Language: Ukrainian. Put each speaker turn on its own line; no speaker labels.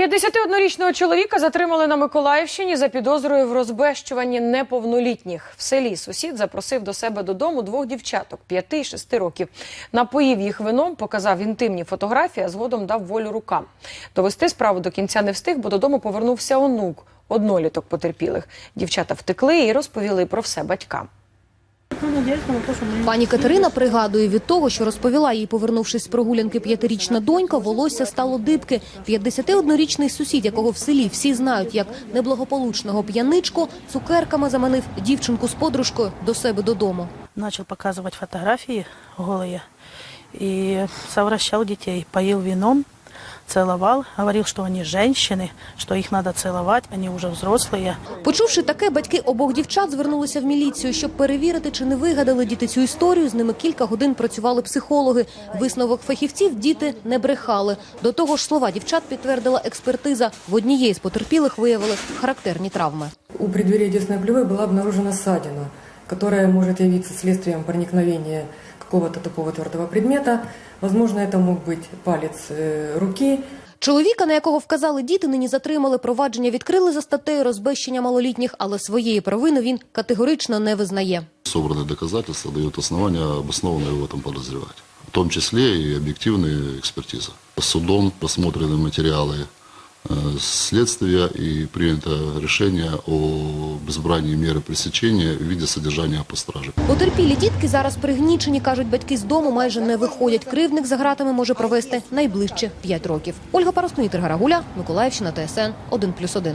51-річного чоловіка затримали на Миколаївщині за підозрою в розбещуванні неповнолітніх. В селі сусід запросив до себе додому двох дівчаток 5 і 6 років. Напоїв їх вином, показав інтимні фотографії, а згодом дав волю рукам. Довести справу до кінця не встиг, бо додому повернувся онук, одноліток потерпілих. Дівчата втекли і розповіли про все батькам.
Пані Катерина пригадує, від того, що розповіла їй, повернувшись з прогулянки п'ятирічна донька, волосся стало дибки. 51-річний сусід, якого в селі всі знають як неблагополучного п'яничку, цукерками заманив дівчинку з подружкою до себе додому.
начал показывать фотографии голые и совращал детей, поил вином, целовал, говорил, что они женщины, что их надо целовать, они уже взрослые.
Почувши таке, батьки обох дівчат звернулися в міліцію, щоб перевірити, чи не вигадали діти цю історію. З ними кілька годин працювали психологи. Висновок фахівців діти не брехали. До того ж, слова дівчат підтвердила експертиза. В однієї з потерпілих виявили характерні травми.
У преддверия десной клювы была обнаружена ссадина, которая может явиться следствием проникновения какого-то такого твердого предмета. Возможно, это мог быть палец э, руки,
Чоловіка, на якого вказали діти, нині затримали. Провадження відкрили за статтею розбещення малолітніх, але своєї провини він категорично не визнає.
Собранные доказательства дают основания обоснованно его в этом подозревать. В том числе и объективные экспертизы. Судом посмотрены материалы э, следствия и принято решение о избрании міри пресечення в виде содержання по страже.
Потерпілі дітки зараз пригнічені, кажуть, батьки з дому майже не виходять. Кривник за гратами може провести найближче 5 років. Ольга Парасну, Ігор Гарагуля, Миколаївщина, ТСН 1+,1.